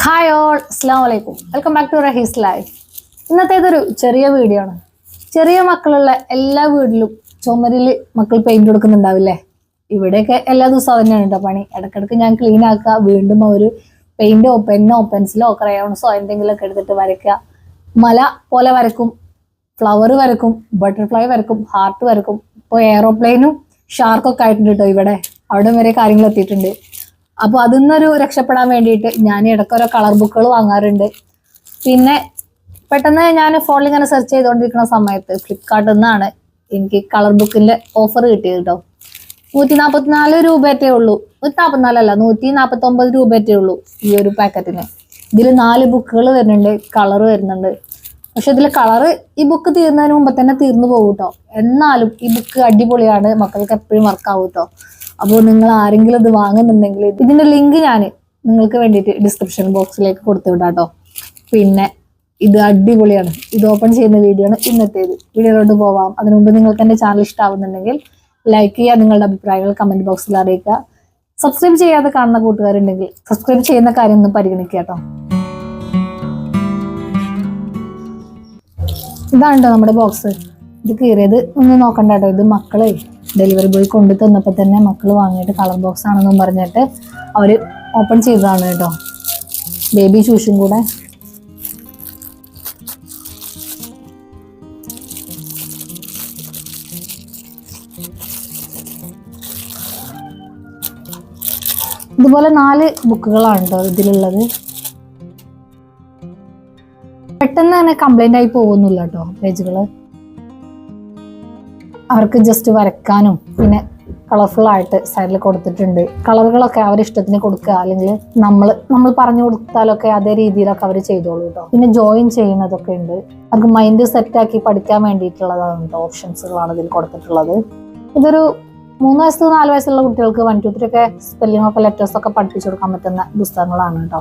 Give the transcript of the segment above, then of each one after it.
Hi all അസ്സാം വലൈക്കും welcome back to Rahees life ഇന്നത്തേതൊരു ചെറിയ വീഡിയോ ആണ്. ചെറിയ മക്കളുള്ള എല്ലാ വീട്ടിലും ചുമരിൽ മക്കൾ പെയിന്റ് കൊടുക്കുന്നുണ്ടാവില്ലേ? ഇവിടെയൊക്കെ എല്ലാ ദിവസവും തന്നെയാണ് കേട്ടോ പണി. ഇടയ്ക്കിടയ്ക്ക് ഞാൻ ക്ലീൻ ആക്കുക വീണ്ടും അവർ പെയിന്റോ പെന്നോ പെൻസിലോ ക്രയോൺസോ എന്തെങ്കിലുമൊക്കെ എടുത്തിട്ട് വരയ്ക്കുക. മല പോലെ വരക്കും ഫ്ലവർ വരക്കും ബട്ടർഫ്ലൈ വരക്കും ഹാർട്ട് വരക്കും ഇപ്പോൾ എയറോപ്ലെയിനും ഷാർക്കൊക്കെ ആയിട്ടുണ്ട് കേട്ടോ ഇവിടെ. അവിടെ വരെ കാര്യങ്ങൾ എത്തിയിട്ടുണ്ട്. അപ്പോൾ അതിൽ നിന്നൊരു രക്ഷപ്പെടാൻ വേണ്ടിയിട്ട് ഞാൻ ഇടയ്ക്ക് ഓരോ കളർ ബുക്കുകൾ വാങ്ങാറുണ്ട്. പിന്നെ പെട്ടെന്ന് ഞാൻ ഫോണിൽ ഇങ്ങനെ സെർച്ച് ചെയ്തുകൊണ്ടിരിക്കുന്ന സമയത്ത് ഫ്ലിപ്കാർട്ടിൽ നിന്നാണ് എനിക്ക് കളർ ബുക്കിന്റെ ഓഫർ കിട്ടിയത് കേട്ടോ നൂറ്റി നാൽപ്പത്തിനാല് രൂപയറ്റേ ഉള്ളൂ. നൂറ്റി നാൽപ്പത്തിനാലല്ല നൂറ്റി നാൽപ്പത്തി ഒമ്പത് രൂപയറ്റേ ഉള്ളൂ ഈ ഒരു പാക്കറ്റിന്. ഇതിൽ നാല് ബുക്കുകൾ വരുന്നുണ്ട് കളർ വരുന്നുണ്ട്. പക്ഷെ ഇതിൽ കളറ് ഈ ബുക്ക് തീർന്നതിന് മുമ്പ് തന്നെ തീർന്നു പോകും കേട്ടോ എന്നാലും ഈ ബുക്ക് അടിപൊളിയാണ് മക്കൾക്ക് എപ്പോഴും വർക്കാവും കേട്ടോ അപ്പോൾ നിങ്ങൾ ആരെങ്കിലും ഇത് വാങ്ങുന്നുണ്ടെങ്കിൽ ഇതിന്റെ ലിങ്ക് ഞാൻ നിങ്ങൾക്ക് വേണ്ടിയിട്ട് ഡിസ്ക്രിപ്ഷൻ ബോക്സിലേക്ക് കൊടുത്തു വിടാം പിന്നെ ഇത് അടിപൊളിയാണ്. ഇത് ഓപ്പൺ ചെയ്യുന്ന വീഡിയോ ആണ് ഇന്നത്തേത്. വീഡിയോയിലോട്ട് പോവാം. അതിനു മുമ്പ് നിങ്ങൾക്ക് എന്റെ ചാനൽ ഇഷ്ടമാവുന്നുണ്ടെങ്കിൽ ലൈക്ക് ചെയ്യുക നിങ്ങളുടെ അഭിപ്രായങ്ങൾ കമന്റ് ബോക്സിൽ അറിയിക്കുക. സബ്സ്ക്രൈബ് ചെയ്യാതെ കാണുന്ന കൂട്ടുകാരുണ്ടെങ്കിൽ സബ്സ്ക്രൈബ് ചെയ്യുന്ന കാര്യം ഒന്ന് പരിഗണിക്കുക കേട്ടോ. ഇതാണ് നമ്മുടെ ബോക്സ് ഇത് കീറിയത് ഒന്ന് നോക്കണ്ട കേട്ടോ ഇത് മക്കൾ ഡെലിവറി ബോയ് കൊണ്ടു തന്നപ്പോൾ തന്നെ മക്കൾ വാങ്ങിയിട്ട് കളർ ബോക്സ് ആണെന്നും പറഞ്ഞിട്ട് അവർ ഓപ്പൺ ചെയ്തതാണ് കേട്ടോ ബേബി ഷൂഷും കൂടെ. ഇതുപോലെ നാല് ബുക്കുകളാണ് കേട്ടോ ഇതിലുള്ളത്. പെട്ടെന്ന് തന്നെ കംപ്ലൈന്റ് ആയി പോകുന്നില്ല കേട്ടോ പേജുകൾ. അവർക്ക് ജസ്റ്റ് വരക്കാനും പിന്നെ കളർഫുൾ ആയിട്ട് സൈഡിൽ കൊടുത്തിട്ടുണ്ട്. കളറുകളൊക്കെ അവരുടെ ഇഷ്ടത്തിന് കൊടുക്കുക. അല്ലെങ്കിൽ നമ്മൾ നമ്മൾ പറഞ്ഞു കൊടുത്താലൊക്കെ അതേ രീതിയിലൊക്കെ അവർ ചെയ്തോളൂ കേട്ടോ പിന്നെ ജോയിൻ ചെയ്യുന്നതൊക്കെ ഉണ്ട്. അവർക്ക് മൈൻഡ് സെറ്റ് ആക്കി പഠിക്കാൻ വേണ്ടിയിട്ടുള്ളതാണ് കേട്ടോ ഓപ്ഷൻസുകളാണ് ഇതിൽ കൊടുത്തിട്ടുള്ളത്. ഇതൊരു മൂന്ന് വയസ്സ് നാല് വയസ്സുള്ള കുട്ടികൾക്ക് വൺ ടു ത്രീ ഒക്കെ സ്പെല്ലിംഗ് ഒക്കെ ലെറ്റേഴ്സ് ഒക്കെ പഠിപ്പിച്ചു കൊടുക്കാൻ പറ്റുന്ന പുസ്തകങ്ങളാണ് കേട്ടോ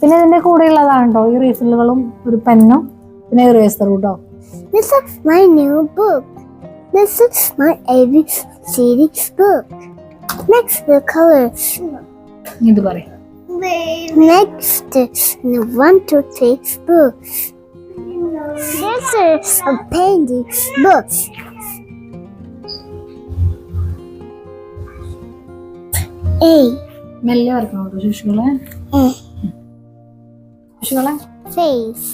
പിന്നെ ഇതിന്റെ ഈ ഇറേസറുകളും ഒരു പെന്നോ പിന്നെ ഇറേസർ കൂട്ടോ മൈ ന്യൂ ബുക്ക് മെല്ലെ വരക്കണോ ശിശുക്കളെ. Mm. ശിശുക്കളെ Face.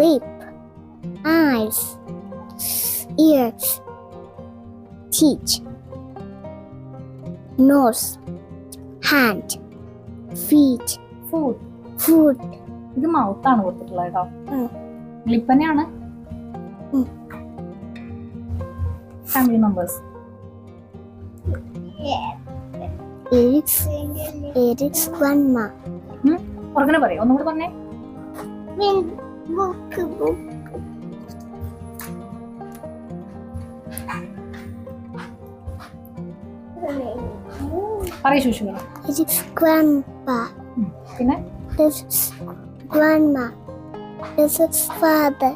Lip. Eyes. Ears. Teeth. Nose. Hand. Feet. Food Foot. ഇത് മൗത്താണ് കൊടുത്തിട്ടുള്ളത് കേട്ടോ ഉം. ലിപ്പ് തന്നെയാണ് ഉം. Family members Eric's, Eric's grandma. ഉറങ്ങനെ പറയും ഒന്നും കൂടി പറഞ്ഞേ. പറയൂ. പിന്നെ This is grandma. This is father.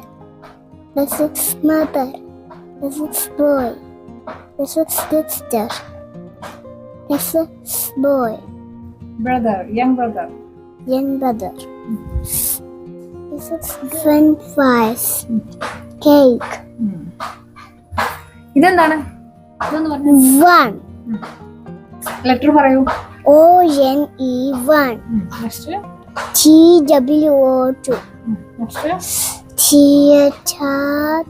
This is mother. This is boy. This is sister. This is boy. Brother young brother Young brother. This is french fries. Cake. ഇതെന്താണ് One. Letter പറയൂ O N E one. Next T W O two. Next T H R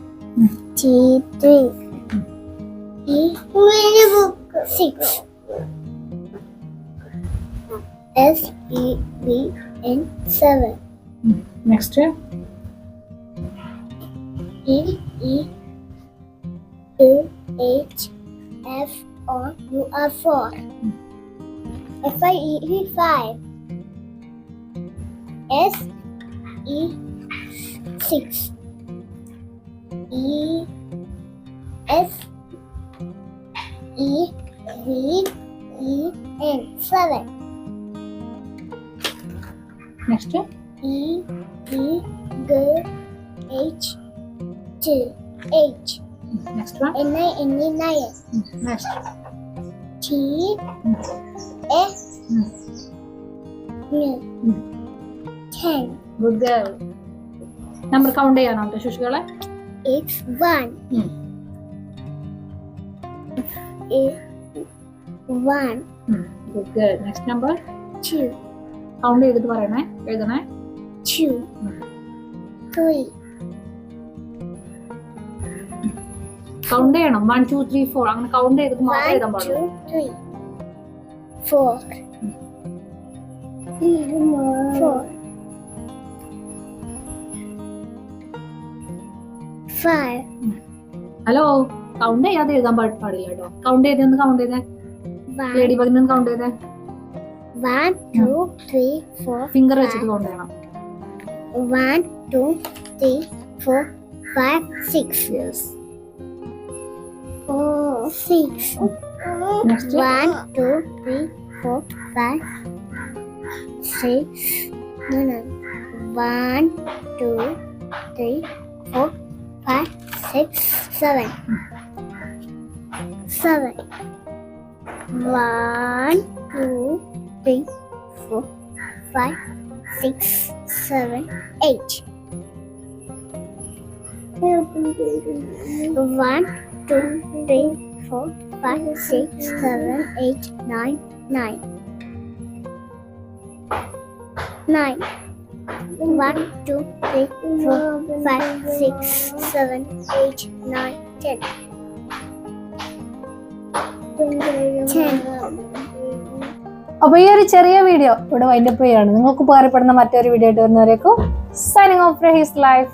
S E V E N seven. Next two. E E U H F O U R four. F I E E five. S E six. E S. -E -E -E -E -E -E -E -E next E E G H T H next one N I N E ನ S next T A ten good girl number count ಏನು ಅಂತ ಶುಶಿಗಳೇ it's one. Mm. It, one. Mm. Good, good. Next number? Two. Count ചെയ്തിട്ട് പറയണേ എഴുതണേ. Two three. Count ചെയ്യണം. One two three four അങ്ങനെ count ചെയ്തിട്ട് മാത്രമേ എഴുതാൻ one പാടുള്ളൂ. two three. Four. Four. Five. Hello count ചെയ്യാതെ എഴുതാൻ പാ- പാടില്ല കേട്ടോ. കൗണ്ട് ചെയ്തൊന്ന് കൗണ്ട് ചെയ്തേ. ലേഡി ബഗിനൊന്ന് കൗണ്ട് ചെയ്തേ. One two three four finger വെച്ചിട്ട് കൗണ്ട് ചെയ്യണം one two three four five six yes four six Next. one two three four five six no no one two three four five six seven seven one three four five six seven eight. One two three four five six seven eight nine nine. Nine. One two three four five six seven eight nine ten. Ten അപ്പൊ ഈ ഒരു ചെറിയ video ഇവിടെ wind up ചെയ്യാണ് നിങ്ങൾക്ക് ഉപകാരപ്പെടുന്ന മറ്റൊരു video ആയിട്ട് വരുന്നവരേക്കും സൈനിങ് ഓഫ് ഹിസ് ലൈഫ്